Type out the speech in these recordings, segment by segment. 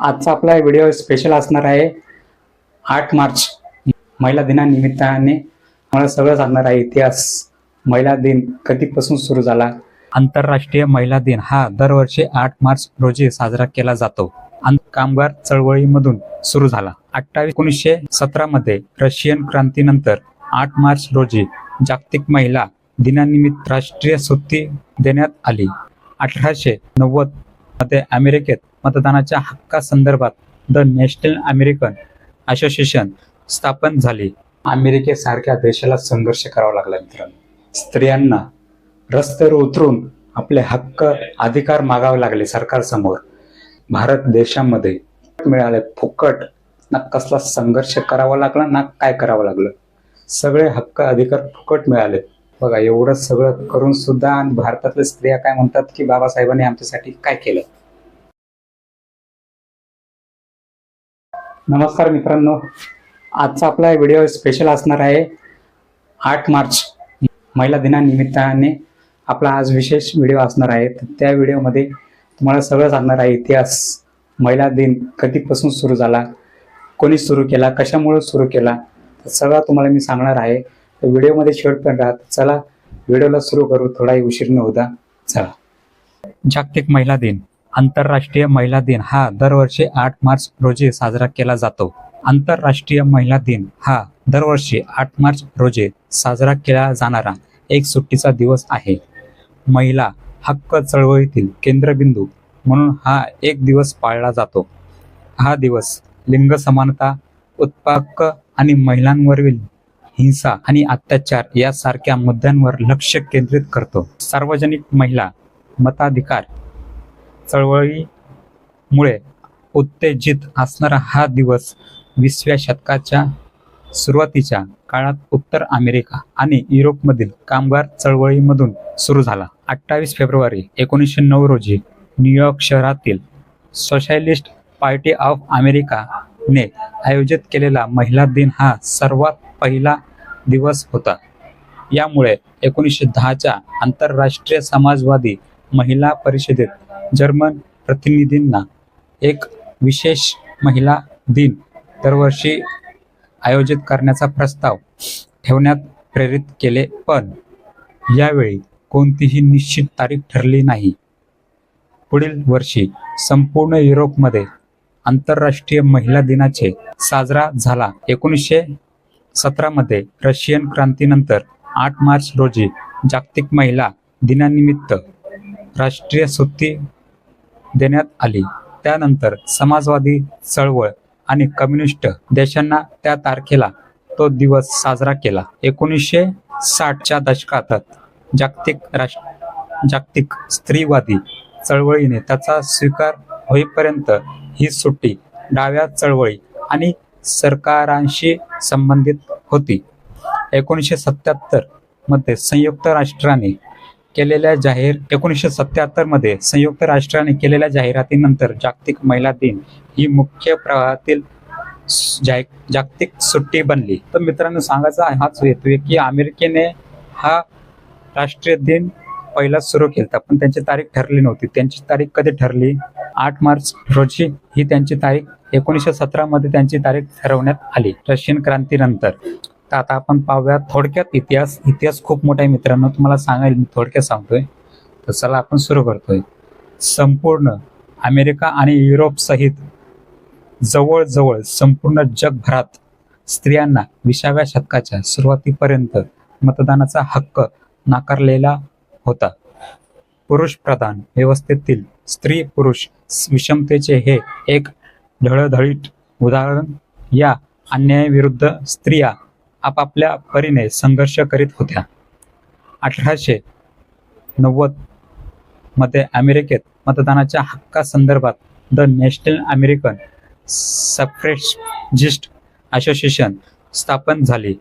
आजचा आपला video special असणार आहे आठ मार्च महिला दिनानिमित्ताने मला सगळं सांगणार आहे इतिहास. महिला दिन कधीपासून सुरू झाला? आंतरराष्ट्रीय महिला दिन हा दरवर्षी आठ मार्च रोजी साजरा केला जातो. कामगार चळवळीमधून सुरू झाला. अठ्ठावीस एकोणीसशे सतरा मध्ये रशियन क्रांतीनंतर आठ मार्च रोजी जागतिक महिला दिनानिमित्त राष्ट्रीय सुट्टी देण्यात आली. अठराशे नव्वदमध्ये अमेरिकेत मतदानाच्या हक्कासंदर्भात द नॅशनल अमेरिकन असोसिएशन स्थापन झाली. अमेरिकेसारख्या देशाला संघर्ष करावा लागला मित्रांनो. स्त्रियांना रस्त्यावर उतरून आपले हक्क अधिकार मागावे लागले सरकारसमोर. भारत देशामध्ये मिळाले फुकट. ना कसला संघर्ष करावा लागला ना काय करावं लागलं. सगळे हक्क अधिकार फुकट मिळाले. बघा एवढं सगळं करून सुद्धा आणि भारतातल्या स्त्रिया काय म्हणतात की बाबासाहेबांनी आमच्यासाठी काय केलं? नमस्कार मित्रांनो. आजचा आपला व्हिडिओ स्पेशल असणार आहे आठ मार्च महिला दिनानिमित्ताने आपला आज विशेष व्हिडिओ असणार आहे. तर त्या व्हिडिओमध्ये तुम्हाला सगळं सांगणार आहे इतिहास महिला दिन कधीपासून सुरू झाला कोणी सुरू केला कशामुळे सुरू केला तर सगळं तुम्हाला मी सांगणार आहे. तर व्हिडिओमध्ये शेवटपर्यंत राहत चला व्हिडिओला सुरू करू थोडाही उशीर न होता चला. जागतिक महिला दिन. आंतरराष्ट्रीय महिला दिन हा दरवर्षी आठ मार्च रोजी साजरा केला जातो. आंतरराष्ट्रीय महिला दिन हा दरवर्षी आठ मार्च रोजी साजरा केला जाणारा एक सुट्टीचा दिवस आहे. महिला हक्क चळवळीतील केंद्रबिंदू म्हणून हा एक दिवस पाळला जातो. हा दिवस लिंग समानता उत्पादक आणि महिलांवरील हिंसा आणि अत्याचार यासारख्या मुद्द्यांवर लक्ष केंद्रित करतो. सार्वजनिक महिला मताधिकार चळवळीमुळे उत्तेजित असणारा हा दिवस विसव्या शतकाच्या सुरुवातीच्या काळात उत्तर अमेरिका आणि युरोपमधील कामगार चळवळीमधून सुरू झाला. अठ्ठावीस फेब्रुवारी एकोणीसशे नऊ रोजी न्यूयॉर्क शहरातील सोशालिस्ट पार्टी ऑफ अमेरिकाने आयोजित केलेला महिला दिन हा सर्वात पहिला दिवस होता. यामुळे एकोणीसशे दहाच्या आंतरराष्ट्रीय समाजवादी महिला परिषदेत जर्मन प्रतिनिधींना एक विशेष महिला दिन दरवर्षी आयोजित करण्याचा प्रस्ताव ठेवण्यात प्रेरित केले पण यावेळी कोणतीही निश्चित तारीख ठरली नाही. पुढील वर्षी संपूर्ण युरोपमध्ये आंतरराष्ट्रीय महिला दिनाचे साजरा झाला. एकोणीसशे सतरामध्ये रशियन क्रांतीनंतर आठ मार्च रोजी जागतिक महिला दिनानिमित्त राष्ट्रीय सुट्टी देण्यात आली. त्यानंतर समाजवादी चळवळ आणि कम्युनिस्ट देशांना त्या तारखेला तो दिवस साजरा केला. एकोणीसशे साठच्या दशकात जागतिक राष्ट्र जागतिक स्त्रीवादी चळवळीने त्याचा स्वीकार होईपर्यंत ही सुट्टी डाव्या चळवळी आणि सरकारांशी संबंधित होती. एकोणीसशे सत्याहत्तरमध्ये संयुक्त राष्ट्राने केलेल्या जाहीर एकोणीसशे सत्याहत्तरमध्ये संयुक्त राष्ट्राने केलेल्या जाहिरातीनंतर जागतिक महिला दिन ही मुख्य प्रवाहातील जागतिक सुट्टी बनली. तर मित्रांनो सांगायचा हाच हेतू आहे की अमेरिकेने हा राष्ट्रीय दिन पहिला सुरू केला पण त्यांची तारीख ठरली नव्हती. त्यांची तारीख कधी ठरली? आठ मार्च रोजी ही त्यांची तारीख एकोणीसशे सतरा मध्ये त्यांची तारीख ठरवण्यात आली. रशियन क्रांतीनंतर. तर आता आपण पाहूया थोडक्यात इतिहास. इतिहास खूप मोठा आहे मित्रांनो. तुम्हाला सांगायला मी थोडक्यात सांगतोय. तर चला आपण सुरू करतोय. संपूर्ण अमेरिका आणि युरोप सहित जवळजवळ संपूर्ण जगभरात स्त्रियांना विसाव्या शतकाच्या सुरुवातीपर्यंत मतदानाचा हक्क नाकारलेला होता. पुरुष प्रधान व्यवस्थेतील स्त्री पुरुष विषमतेचे हे एक ढळधळीत उदाहरण. या अन्यायाविरुद्ध स्त्रिया आपापल्या परीने संघर्ष करीत होत्या. अठराशे नव्वदमध्ये अमेरिकेत मतदानाच्या हक्कासंदर्भात the National American Suffragist Association स्थापन झाली.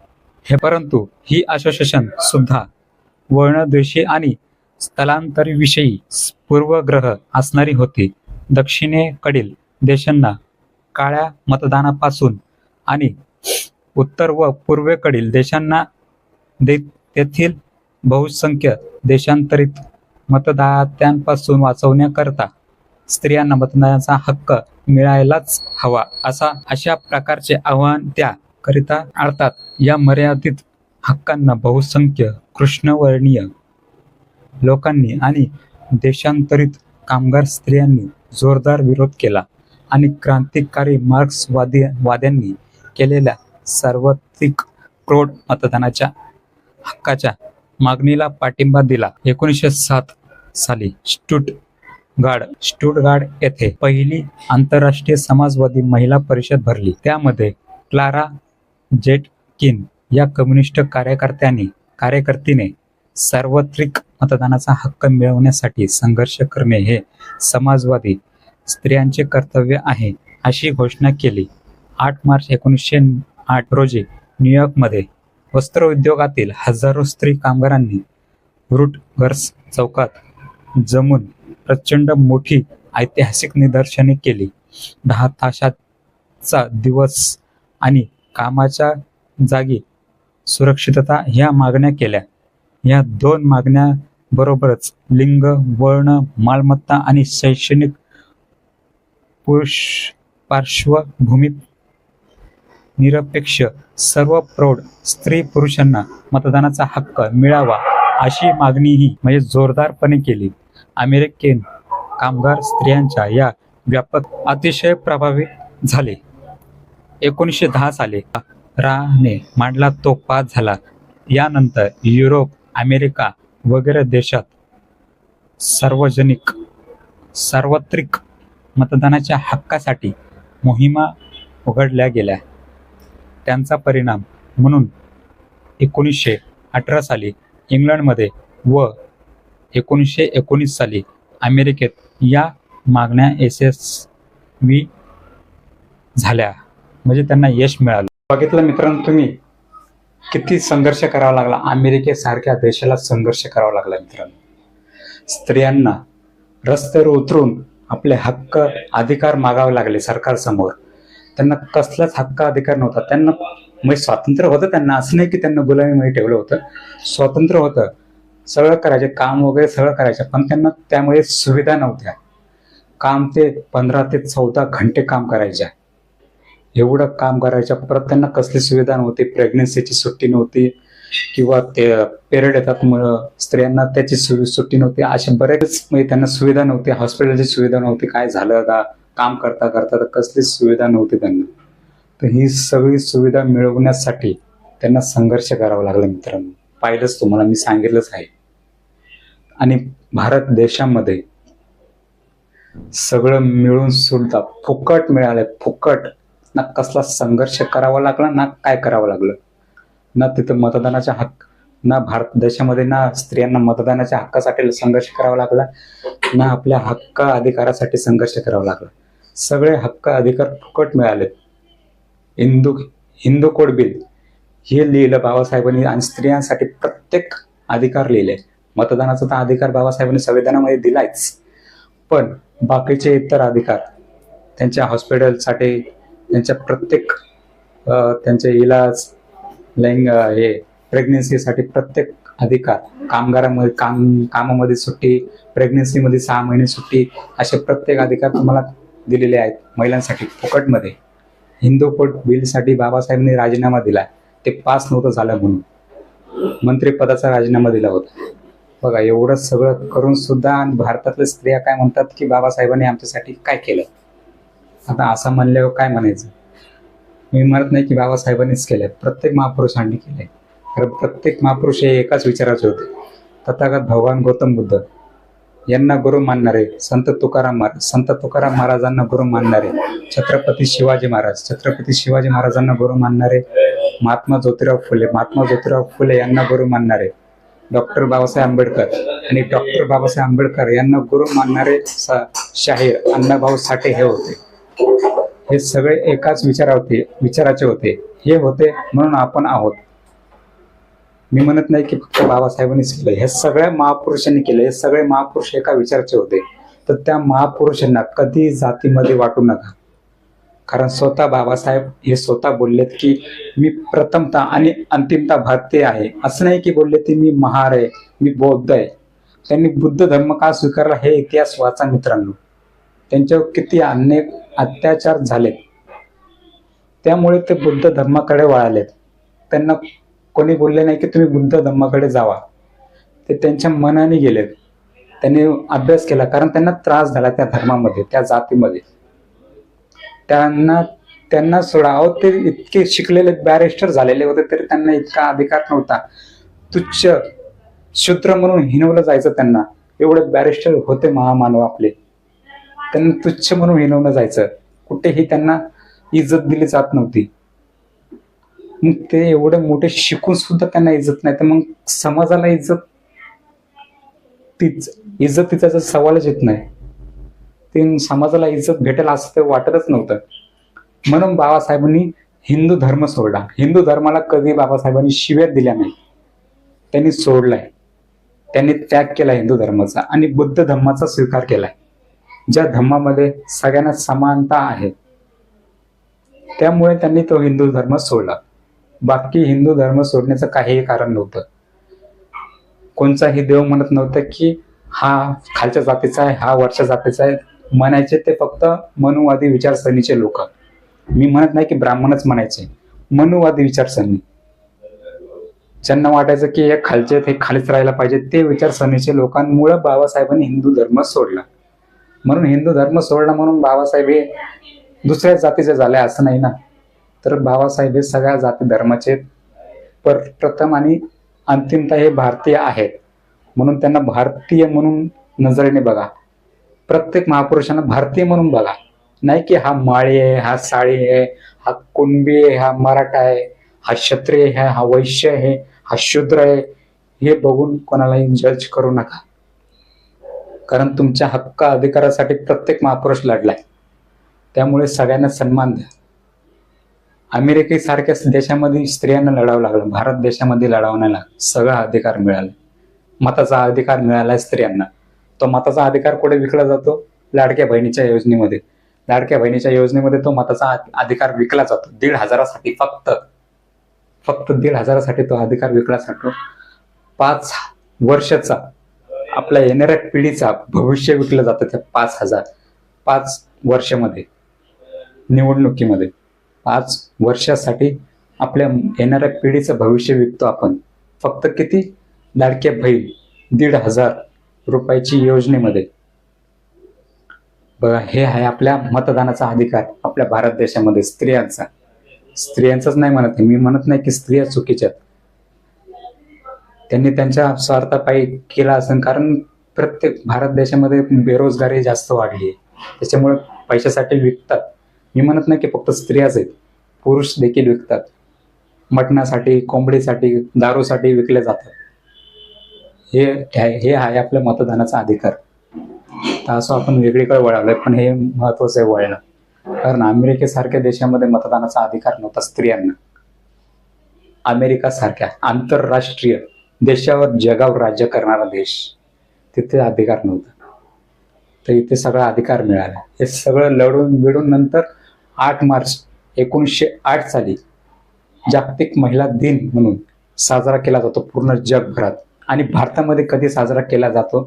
हे परंतु ही असोसिएशन सुद्धा वर्णद्वेषी आणि स्थलांतरीविषयी पूर्वग्रह असणारी होती. दक्षिणेकडील देशांना काळ्या मतदानापासून आणि उत्तर व पूर्वेकडील देशांना दे तेथील बहुसंख्य देशांतरित मतदात्यांपासून वाचवण्याकरता स्त्रियांना मतदानाचा हक्क मिळायलाच हवा असा अशा प्रकारचे आव्हान त्या करिता अर्थात या मर्यादित हक्कांना बहुसंख्य कृष्णवर्णीय लोकांनी आणि देशांतरित कामगार स्त्रियांनी जोरदार विरोध केला आणि क्रांतिकारी मार्क्सवादी वाद्यांनी केलेल्या सार्वत्रिक प्रौढ मतदानाच्या हक्काच्या मागणीला पाठिंबा दिला. एकोणीसशे सात साली स्टुटगार्ड स्टुटगार्ड येथे पहिली आंतरराष्ट्रीय समाजवादी महिला परिषद भरली. त्यामध्ये क्लारा जेटकिन या कम्युनिस्ट कार्यकर्त्यांनी कार्यकर्तीने सार्वत्रिक मतदानाचा हक्क मिळवण्यासाठी संघर्ष करणे हे समाजवादी स्त्रियांचे कर्तव्य आहे अशी घोषणा केली. आठ मार्च एकोणीसशे आठ रोजी न्यूयॉर्कमध्ये वस्त्र उद्योगातील हजारो स्त्री कामगारांनी रूटगर्स चौकात जमून प्रचंड मोठी ऐतिहासिक निदर्शने केली. दहा तासाचा दिवस आणि कामाच्या जागी सुरक्षितता ह्या मागण्या केल्या. या दोन मागण्याबरोबरच लिंग वर्ण मालमत्ता आणि शैक्षणिक पुरुष पार्श्वभूमी निरपेक्ष सर्व प्रौढ स्त्री पुरुषांना मतदानाचा हक्क मिळावा अशी मागणीही म्हणजे जोरदारपणे केली. अमेरिकन कामगार स्त्रियांच्या या व्यापक अतिशय प्रभावित झाले. एकोणीसशे दहा साली राने मांडला तो पास झाला. यानंतर युरोप अमेरिका वगैरे देशात सार्वजनिक सार्वत्रिक मतदानाच्या हक्कासाठी मोहिमा उघडल्या गेल्या. त्यांचा परिणाम म्हणून एकोणीसशे अठरा साली इंग्लंडमध्ये व एकोणीसशे एकोणीस साली अमेरिकेत या मागण्या यशस्वी झाल्या. म्हणजे त्यांना यश मिळालं. बघितलं मित्रांनो तुम्ही? किती संघर्ष करावा लागला. अमेरिकेसारख्या देशाला संघर्ष करावा लागला मित्रांनो. स्त्रियांना रस्त्यावर उतरून आपले हक्क अधिकार मागावे लागले सरकारसमोर. त्यांना कसलाच हक्क अधिकार नव्हता. त्यांना म्हणजे स्वातंत्र्य होतं त्यांना. असं नाही की त्यांना गुलामीमध्ये ठेवलं होतं. स्वातंत्र्य होतं. सगळं करायचे. काम वगैरे सगळं करायचं. पण त्यांना त्यामुळे सुविधा नव्हत्या. काम ते पंधरा ते चौदा घंटे काम करायच्या. एवढं काम करायच्या. परत त्यांना कसली सुविधा नव्हती. प्रेग्नन्सीची सुट्टी नव्हती. किंवा ते पेरियड येतात स्त्रियांना त्याची सुट्टी नव्हती. असे बरेच म्हणजे त्यांना सुविधा नव्हती. हॉस्पिटलची सुविधा नव्हती. काय झालं का काम करता करता तर कसलीच सुविधा नव्हती त्यांना. तर ही सगळी सुविधा मिळवण्यासाठी त्यांना संघर्ष करावा लागला मित्रांनो. पाहिलंच तुम्हाला मी सांगितलंच आहे. आणि भारत देशामध्ये सगळं मिळून सुद्धा फुकट मिळालं फुकट. ना कसला संघर्ष करावा लागला ना काय करावं लागलं. ना तिथं मतदानाच्या हक्क ना भारत देशामध्ये ना स्त्रियांना मतदानाच्या हक्कासाठी संघर्ष करावा लागला ना आपल्या हक्क अधिकारासाठी संघर्ष करावा लागला. सगळे हक्क अधिकार फुकट मिळाले. हिंदू हिंदू कोड बिल हे लिहिलं बाबासाहेबांनी आणि स्त्रियांसाठी प्रत्येक अधिकार लिहिले. मतदानाचा तर अधिकार बाबासाहेबांनी संविधानामध्ये दिलायच. पण बाकीचे इतर अधिकार त्यांच्या हॉस्पिटलसाठी त्यांच्या प्रत्येक त्यांचे इलाज लैंग हे प्रेग्नेन्सीसाठी प्रत्येक अधिकार कामगारामध्ये काम कामामध्ये सुट्टी प्रेग्नेन्सीमध्ये सहा महिने सुट्टी असे प्रत्येक अधिकार तुम्हाला दिलेले आहेत महिलांसाठी फुकटमध्ये. हिंदूपट बिलसाठी बाबासाहेबांनी राजीनामा दिला. ते पास नव्हतं झालं म्हणून. मंत्रिपदाचा राजीनामा दिला होता. बघा एवढं सगळं करून सुद्धा आणि भारतातल्या स्त्रिया काय म्हणतात की बाबासाहेबांनी आमच्यासाठी काय केलं? आता असं म्हणल्यावर काय म्हणायचं? मी म्हणत नाही की बाबासाहेबांनीच केलंय. प्रत्येक महापुरुषांनी केलंय. कारण प्रत्येक महापुरुष हे एकाच विचाराचे होते. तथागत भगवान गौतम बुद्ध यांना गुरु मानणारे संत तुकाराम महाराज संत तुकाराम महाराजांना गुरु मानणारे छत्रपती शिवाजी महाराज छत्रपती शिवाजी महाराजांना गुरु मानणारे महात्मा ज्योतिराव फुले महात्मा ज्योतिराव फुले यांना गुरु मानणारे डॉक्टर बाबासाहेब आंबेडकर आणि डॉक्टर बाबासाहेब आंबेडकर यांना गुरु मानणारे शाहीर अण्णाभाऊ साठे हे होते. हे सगळे एकाच विचारा विचाराचे होते. हे होते म्हणून आपण आहोत. मी म्हणत नाही की फक्त बाबासाहेबांनीच केलं हे सगळ्या महापुरुषांनी केलं. हे सगळे महापुरुष एका विचाराचे होते. तर त्या महापुरुषांना कधी जातीमध्ये वाटू नका. कारण स्वतः बाबासाहेब हे स्वतः बोललेत की मी प्रथमता आणि अंतिमता भारतीय आहे. असं नाही की बोलले ते मी महार आहे मी बौद्ध आहे. त्यांनी बुद्ध धर्म का स्वीकारला हे इतिहास वाचा मित्रांनो. त्यांच्यावर किती अनेक अत्याचार झालेत. त्यामुळे ते बुद्ध धर्माकडे वळालेत. त्यांना कोणी बोलले नाही की तुम्ही बुद्ध धम्माकडे जावा. ते त्यांच्या मनाने गेलेत. त्यांनी अभ्यास केला कारण त्यांना त्रास झाला त्या धर्मामध्ये त्या जातीमध्ये. त्यांना त्यांना सोडा ते इतके शिकलेले बॅरिस्टर झालेले होते तरी त्यांना इतका अधिकार नव्हता. तुच्छ शूद्र म्हणून हिनवलं जायचं त्यांना. एवढे बॅरिस्टर होते महामानव आपले. त्यांना तुच्छ म्हणून हिनवलं जायचं. कुठेही त्यांना इज्जत दिली जात नव्हती. मग ते एवढे मोठे शिकून सुद्धा त्यांना इज्जत नाही. तर मग समाजाला इज्जत तीच इज्जतीचा जर सवालच येत नाही. ते समाजाला इज्जत भेटेल असं ते वाटतच नव्हतं. म्हणून बाबासाहेबांनी हिंदू धर्म सोडला. हिंदू धर्माला कधी बाबासाहेबांनी शिव्या दिल्या नाही त्यांनी सोडलाय. त्यांनी त्याग केला हिंदू धर्माचा आणि बुद्ध धर्माचा स्वीकार केलाय. ज्या धर्मामध्ये सगळ्यांना समानता आहे त्यामुळे त्यांनी तो हिंदू धर्म सोडला. बाकी हिंदू धर्म सोडण्याचं काहीही कारण नव्हतं. कोणचाही देव म्हणत नव्हतं की हा खालच्या जातीचा आहे हा वरच्या जातीचा आहे. म्हणायचे ते फक्त मनुवादी विचारसरणीचे लोक. मी म्हणत नाही की ब्राह्मणच म्हणायचे. मनुवादी विचारसरणी. ज्यांना वाटायचं की हे खालचे ते खालीच राहायला पाहिजे ते विचारसरणीचे लोकांमुळे बाबासाहेबांनी हिंदू धर्म सोडला. म्हणून हिंदू धर्म सोडला म्हणून बाबासाहेब हे दुसऱ्या जातीचे झाले असं नाही ना? तर बाबासाहेब हे सगळ्या जाती धर्माचे पर प्रथम आणि अंतिमता हे भारतीय आहेत. म्हणून त्यांना भारतीय म्हणून नजरेने बघा. प्रत्येक महापुरुषांना भारतीय म्हणून बघा. नाही की हा माळी आहे हा साळी आहे हा कुणबी आहे हा मराठा आहे हा क्षत्रिय आहे हा वैश्य आहे हा शूद्र आहे हे बघून कोणालाही जज करू नका. कारण तुमच्या हक्क अधिकारासाठी प्रत्येक महापुरुष लढलाय. त्यामुळे सगळ्यांना सन्मान द्या. अमेरिकेसारख्या देशामध्ये स्त्रियांना लढावं लागलं. भारत देशामध्ये लढावण्याला सगळा अधिकार मिळाला. मताचा अधिकार मिळाला स्त्रियांना. तो मताचा अधिकार कुठे विकला जातो? लाडक्या बहिणीच्या योजनेमध्ये. लाडक्या बहिणीच्या योजनेमध्ये तो मताचा अधिकार विकला जातो. दीड हजारासाठी फक्त फक्त दीड हजारासाठी तो अधिकार विकला जातो. पाच वर्षाचा आपल्या येणाऱ्या पिढीचा भविष्य विकलं जातं त्या पाच हजार पाच वर्षामध्ये निवडणुकीमध्ये. आज वर्षासाठी आपल्या येणाऱ्या पिढीचं भविष्य विकतो आपण. फक्त किती? लाडक्या बहीण दीड हजार रुपयाची योजनेमध्ये. बघा हे आहे आपल्या मतदानाचा अधिकार आपल्या भारत देशामध्ये स्त्रियांचा. स्त्रियांचाच नाही म्हणत मी म्हणत नाही की स्त्रिया चुकीच्या त्यांनी त्यांच्या स्वार्थापायी केला असेल कारण प्रत्येक भारत देशामध्ये बेरोजगारी जास्त वाढली आहे. त्याच्यामुळे पैशासाठी विकतात. मी म्हणत नाही की फक्त स्त्रियाच आहेत. पुरुष देखील विकतात. मटणासाठी कोंबडीसाठी दारूसाठी विकले जातात. हे हे आहे आपल्या मतदानाचा अधिकार. तर असं आपण वेगळीकडे वळालोय पण हे महत्वाचं आहे वळणं. कारण अमेरिकेसारख्या देशामध्ये मतदानाचा अधिकार नव्हता स्त्रियांना. अमेरिका सारख्या आंतरराष्ट्रीय देशावर जगावर राज्य करणारा देश तिथे अधिकार नव्हता. तर इथे सगळा अधिकार मिळाला. हे सगळं लढून बिडून नंतर आठ मार्च एकोणीसशे आठ साली जागतिक महिला दिन म्हणून साजरा केला जातो पूर्ण जगभरात. आणि भारतामध्ये कधी साजरा केला जातो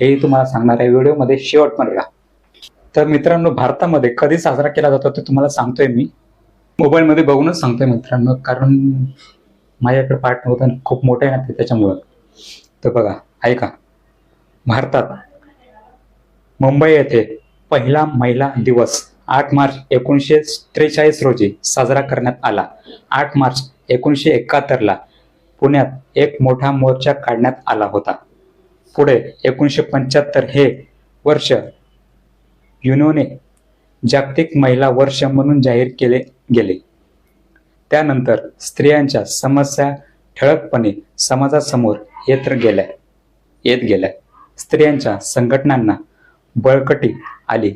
हेही तुम्हाला सांगणार आहे. व्हिडिओमध्ये शेवट राहा. तर मित्रांनो भारतामध्ये कधी साजरा केला जातो ते तुम्हाला सांगतोय मी. मोबाईलमध्ये बघूनच सांगतोय मित्रांनो कारण माझ्याकडे पाठ नव्हतं खूप मोठं आहे ना ते त्याच्यामुळं. तर बघा ऐका. भारतात मुंबई येथे पहिला महिला दिवस. आठ मार्च एकोणीसशे त्रेचाळीस रोजी साजरा करण्यात आला. आठ मार्च एकोणीसशे एकाहत्तरला पुण्यात एक मोठा मोर्चा काढण्यात आला होता. पुढे एकोणीसशे पंच्याहत्तर हे वर्ष युनोने जागतिक महिला वर्ष म्हणून जाहीर केले गेले. त्यानंतर स्त्रियांच्या समस्या ठळकपणे समाजासमोर येत गेल्या येत गेल्या. स्त्रियांच्या संघटनांना बळकटी आली.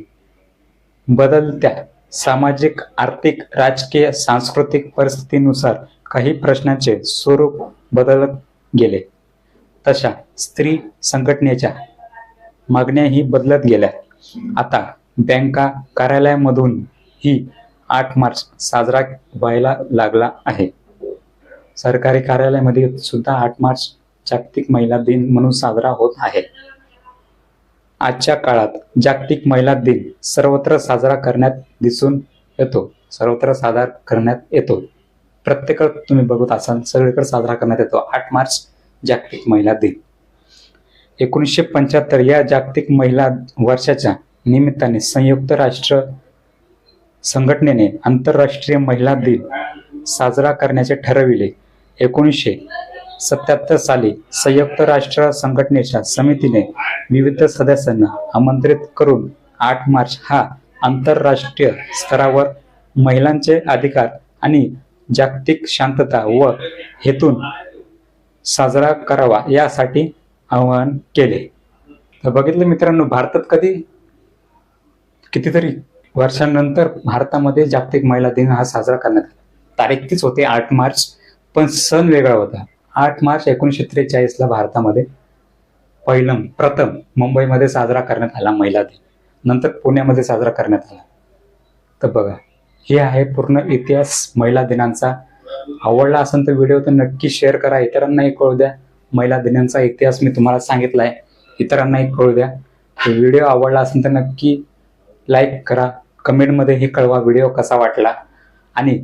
बदलत्या सामाजिक आर्थिक राजकीय सांस्कृतिक परिस्थितीनुसार काही प्रश्नांचे स्वरूप बदलत गेले. तशा स्त्री संघटनेच्या मागण्याही बदलत गेल्या. आता बँका कार्यालयामधून ही आठ मार्च साजरा व्हायला लागला आहे. सरकारी कार्यालयामध्ये सुद्धा आठ मार्च जागतिक महिला दिन म्हणून साजरा होत आहे. आजच्या काळात जागतिक महिला दिन सर्वत्र साजरा करण्यात दिसून येतो. सर्वत्र साजरा करण्यात येतो. प्रत्येकात तुम्ही बघत असाल सगळीकडे साजरा करण्यात येतो. आठ मार्च जागतिक महिला दिन. एकोणीसशे पंच्याहत्तर या जागतिक महिला वर्षाच्या निमित्ताने संयुक्त राष्ट्र संघटनेने आंतरराष्ट्रीय महिला दिन साजरा करण्याचे ठरविले. एकोणीसशे सत्याहत्तर साली संयुक्त राष्ट्र संघटनेच्या समितीने विविध सदस्यांना आमंत्रित करून आठ मार्च हा आंतरराष्ट्रीय स्तरावर महिलांचे अधिकार आणि जागतिक शांतता व हेतून साजरा करावा यासाठी आवाहन केले. तर बघितलं मित्रांनो भारतात कधी कितीतरी वर्षांनंतर भारतामध्ये जागतिक महिला दिन हा साजरा करण्यात आला. तारीख तीच होते आठ मार्च पण सण वेगळा होता. आठ मार्च एकोणीसशे त्रेचाळीसला भारतामध्ये पहिलं प्रथम मुंबईमध्ये साजरा करण्यात आला महिला दिन. नंतर पुण्यामध्ये साजरा करण्यात आला. तर बघा हे आहे पूर्ण इतिहास महिला दिनांचा. आवडला असेल तर व्हिडिओ तर नक्की शेअर करा. इतरांनाही कळू द्या. महिला दिनांचा इतिहास मी तुम्हाला सांगितला आहे इतरांनाही कळू द्या. व्हिडिओ आवडला असेल तर नक्की लाईक करा. कमेंटमध्ये हे कळवा व्हिडिओ कसा वाटला. आणि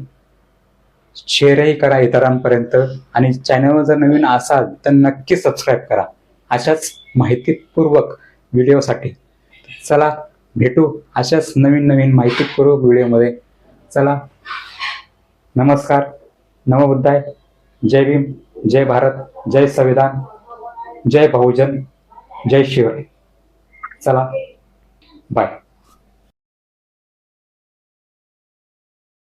शेअरही करा इतरांपर्यंत. आणि चॅनलवर जर नवीन असाल तर नक्की सबस्क्राईब करा. अशाच माहितीपूर्वक व्हिडिओसाठी. चला भेटू अशाच नवीन नवीन माहितीपूर्वक व्हिडिओमध्ये. चला नमस्कार. नमबुद्धाय. जय भीम जय भारत जय संविधान जय बहुजन जय शिव चला बाय